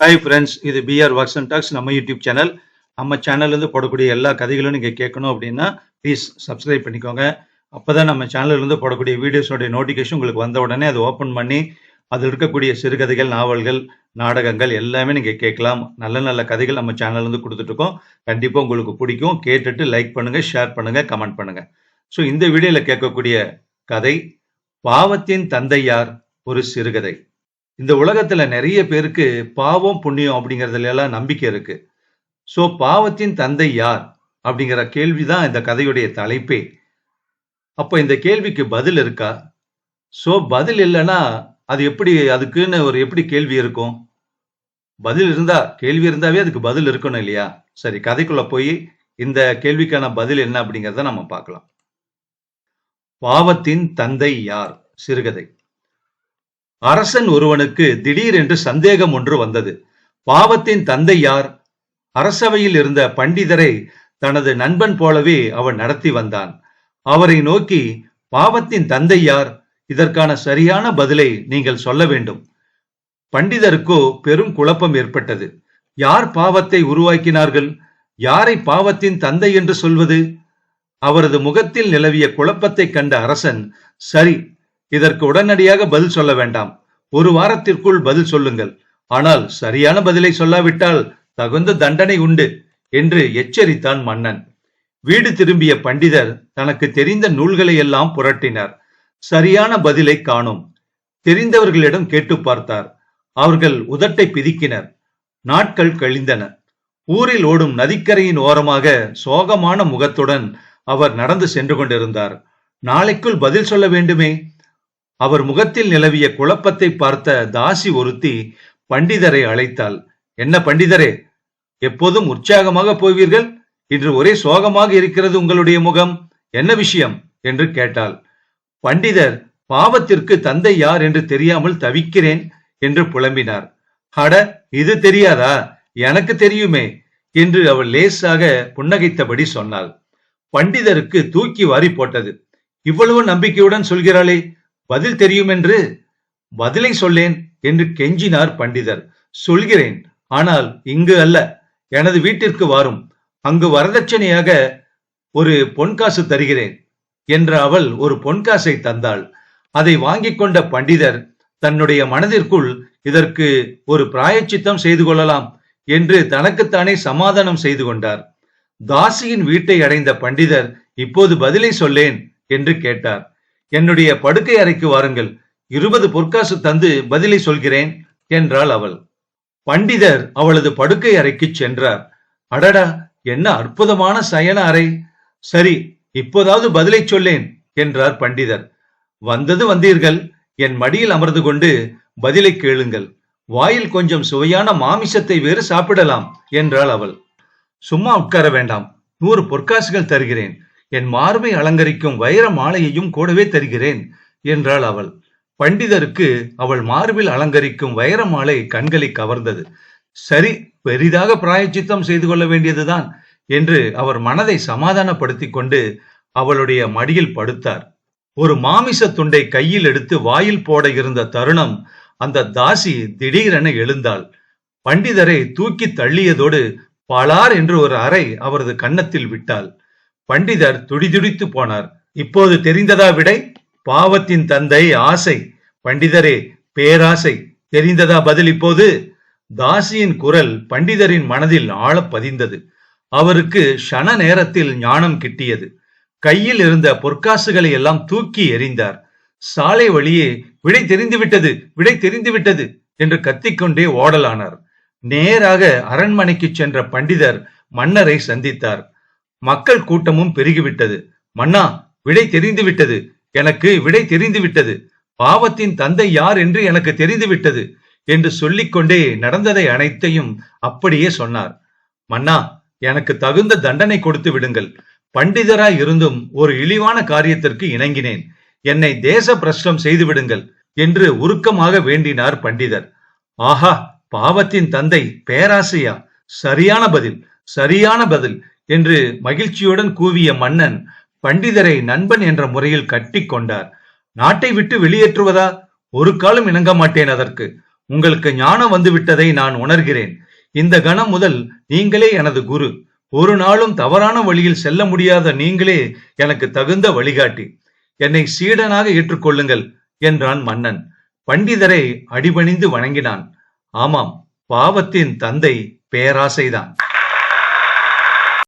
Hi friends இது PR works and talks நம்ம YouTube channel நம்ம சேனல்லேருந்து போடக்கூடிய எல்லா கதைகளும் நீங்கள் கேட்கணும் அப்படின்னா ப்ளீஸ் சப்ஸ்கிரைப் பண்ணிக்கோங்க. அப்போ தான் நம்ம சேனல்லேருந்து போடக்கூடிய வீடியோஸோடைய நோட்டிஃபிகேஷன் உங்களுக்கு வந்த உடனே அதை ஓப்பன் பண்ணி அதில் இருக்கக்கூடிய சிறுகதைகள் நாவல்கள் நாடகங்கள் எல்லாமே நீங்கள் கேட்கலாம். நல்ல நல்ல கதைகள் நம்ம சேனல்லேருந்து கொடுத்துட்ருக்கோம் கண்டிப்பாக உங்களுக்கு பிடிக்கும். கேட்டுட்டு லைக் பண்ணுங்கள் ஷேர் பண்ணுங்கள் கமெண்ட் பண்ணுங்கள் ஸோ இந்த வீடியோவில் கேட்கக்கூடிய கதை பாவத்தின் தந்தையார் ஒரு சிறுகதை. இந்த உலகத்துல நிறைய பேருக்கு பாவம் புண்ணியம் அப்படிங்கறதுல எல்லாம் நம்பிக்கை இருக்கு. சோ பாவத்தின் தந்தை யார்? அப்படிங்கிற கேள்விதான் இந்த கதையுடைய தலைப்பே. அப்ப இந்த கேள்விக்கு பதில் இருக்கா? சோ பதில் இல்லைன்னா அது எப்படி அதுக்குன்னு ஒரு எப்படி கேள்வி இருக்கும்? பதில் இருந்தா கேள்வி இருந்தாவே அதுக்கு பதில் இருக்கணும் இல்லையா? சரி கதைக்குள்ள போய் இந்த கேள்விக்கான பதில் என்ன அப்படிங்கிறத நம்ம பார்க்கலாம். பாவத்தின் தந்தை யார்? சிறுகதை. அரசன் ஒருவனுக்கு திடீரென்று சந்தேகம் ஒன்று வந்தது. பாவத்தின் தந்தை யார்? அரசவையில் இருந்த பண்டிதரை தனது நண்பன் போலவே அவன் நடத்தி வந்தான். அவரை நோக்கி பாவத்தின் தந்தை யார்? இதற்கான சரியான பதிலை நீங்கள் சொல்ல வேண்டும். பண்டிதருக்கோ பெரும் குழப்பம் ஏற்பட்டது. யார் பாவத்தை உருவாக்கினார்கள்? யாரை பாவத்தின் தந்தை என்று சொல்வது? அவரது முகத்தில் நிலவிய குழப்பத்தை கண்ட அரசன் சரி இதற்கு உடனடியாக பதில் சொல்ல வேண்டாம். ஒரு வாரத்திற்குள் பதில் சொல்லுங்கள். ஆனால் சரியான பதிலை சொல்லாவிட்டால் தகுந்த தண்டனை உண்டு என்று எச்சரித்தான் மன்னன். வீடு திரும்பிய பண்டிதர் தனக்கு தெரிந்த நூல்களை எல்லாம் புரட்டினார். சரியான பதிலை காணும். தெரிந்தவர்களிடம் கேட்டு பார்த்தார். அவர்கள் உதட்டை பிதிக்கினர். நாட்கள் கழிந்தன. ஊரில் ஓடும் நதிக்கரையின் ஓரமாக சோகமான முகத்துடன் அவர் நடந்து சென்று கொண்டிருந்தார். நாளைக்குள் பதில் சொல்ல வேண்டுமே? அவர் முகத்தில் நிலவிய குழப்பத்தை பார்த்த தாசி ஒருத்தி பண்டிதரை அழைத்தாள். என்ன பண்டிதரே எப்போதும் உற்சாகமாக போவீர்கள்? இன்று ஒரே சோகமாக இருக்கிறது உங்களுடைய முகம். என்ன விஷயம்? என்று கேட்டாள். பண்டிதர் பாவத்திற்கு தந்தை யார் என்று தெரியாமல் தவிக்கிறேன் என்று புலம்பினார். அட இது தெரியாதா? எனக்கு தெரியுமே என்று அவள் லேசாக புன்னகைத்தபடி சொன்னாள். பண்டிதருக்கு தூக்கி வாரி போட்டது. இவ்வளவு நம்பிக்கையுடன் சொல்கிறாளே பதில் தெரியும் என்று பதிலை சொல்லேன் என்று கெஞ்சினார் பண்டிதர். சொல்கிறேன் ஆனால் இங்கு அல்ல. எனது வீட்டிற்கு வாரும். அங்கு வரதட்சணையாக ஒரு பொன்காசு தருகிறேன் என்ற அவள் ஒரு பொன்காசை தந்தாள். அதை வாங்கிக் கொண்ட பண்டிதர் தன்னுடைய மனதிற்குள் இதற்கு ஒரு பிராயச்சித்தம் செய்து கொள்ளலாம் என்று தனக்குத்தானே சமாதானம் செய்து கொண்டார். தாசியின் வீட்டை அடைந்த பண்டிதர் இப்போது பதிலை சொல்லேன் என்று கேட்டார். என்னுடைய படுக்கை அறைக்கு வாருங்கள். இருபது பொற்காசு தந்து பதிலை சொல்கிறேன் என்றாள் அவள். பண்டிதர் அவளது படுக்கை அறைக்கு சென்றார். அடடா என்ன அற்புதமான சயன அறை. சரி இப்போதாவது பதிலை சொல்லேன் என்றார் பண்டிதர். வந்தது வந்தீர்கள் என் மடியில் அமர்ந்து கொண்டு பதிலை கேளுங்கள். வாயில் கொஞ்சம் சுவையான மாமிசத்தை வேறு சாப்பிடலாம் என்றாள் அவள். சும்மா உட்கார வேண்டாம் நூறு பொற்காசுகள் தருகிறேன். என் மார்பை அலங்கரிக்கும் வைர மாலையையும் கூடவே தருகிறேன் என்றாள் அவள். பண்டிதருக்கு அவள் மார்பில் அலங்கரிக்கும் வைர மாலை கண்களை கவர்ந்தது. சரி பெரிதாக பிராயச்சித்தம் செய்து கொள்ள வேண்டியதுதான் என்று அவர் மனதை சமாதானப்படுத்திக் கொண்டு அவளுடைய மடியில் படுத்தார். ஒரு மாமிச துண்டை கையில் எடுத்து வாயில் போட இருந்த தருணம் அந்த தாசி திடீரென எழுந்தாள். பண்டிதரை தூக்கி தள்ளியதோடு பலார் என்று ஒரு அறை அவரது கன்னத்தில் விட்டாள். பண்டிதர் துடிதுடித்து போனார். இப்போது தெரிந்ததா விடை? பாவத்தின் தந்தை ஆசை. பண்டிதரே பேராசை. தெரிந்ததா பதில் இப்போது? தாசியின் குரல் பண்டிதரின் மனதில் ஆழ பதிந்தது. அவருக்கு ஷன நேரத்தில் ஞானம் கிட்டியது. கையில் இருந்த பொற்காசுகளை எல்லாம் தூக்கி எறிந்தார். சாலை வழியே விடை தெரிந்துவிட்டது விடை தெரிந்துவிட்டது என்று கத்திக்கொண்டே ஓடலானார். நேராக அரண்மனைக்கு சென்ற பண்டிதர் மன்னரை சந்தித்தார். மக்கள் கூட்டமும் பெருகிவிட்டது. மன்னா விடை தெரிந்துவிட்டது. எனக்கு விடை தெரிந்து விட்டது பாவத்தின் தந்தை யார் என்று எனக்கு தெரிந்து விட்டது என்று சொல்லிக்கொண்டே நடந்ததை அனைத்தையும் அப்படியே சொன்னார். மன்னா எனக்கு தகுந்த தண்டனை கொடுத்து விடுங்கள். பண்டிதராய் இருந்தும் ஒரு இழிவான காரியத்திற்கு இணங்கினேன். என்னை தேச பிரஷ்டம் செய்து விடுங்கள் என்று உருக்கமாக வேண்டினார் பண்டிதர். ஆஹா பாவத்தின் தந்தை பேராசையா? சரியான பதில் சரியான பதில். என்று மகிழ்ச்சியுடன் கூவிய மன்னன் பண்டிதரை நண்பன் என்ற முறையில் கட்டி கொண்டார். நாட்டை விட்டு வெளியேற்றுவதா? ஒரு காலம் இணங்க மாட்டேன் அதற்கு. உங்களுக்கு ஞானம் வந்துவிட்டதை நான் உணர்கிறேன். இந்த கணம் முதல் நீங்களே எனது குரு. ஒரு நாளும் தவறான வழியில் செல்ல முடியாத நீங்களே எனக்கு தகுந்த வழிகாட்டி. என்னை சீடனாக ஏற்றுக்கொள்ளுங்கள் என்றான் மன்னன். பண்டிதரை அடிபணிந்து வணங்கினான். ஆமாம் பாவத்தின் தந்தை பேராசைதான்.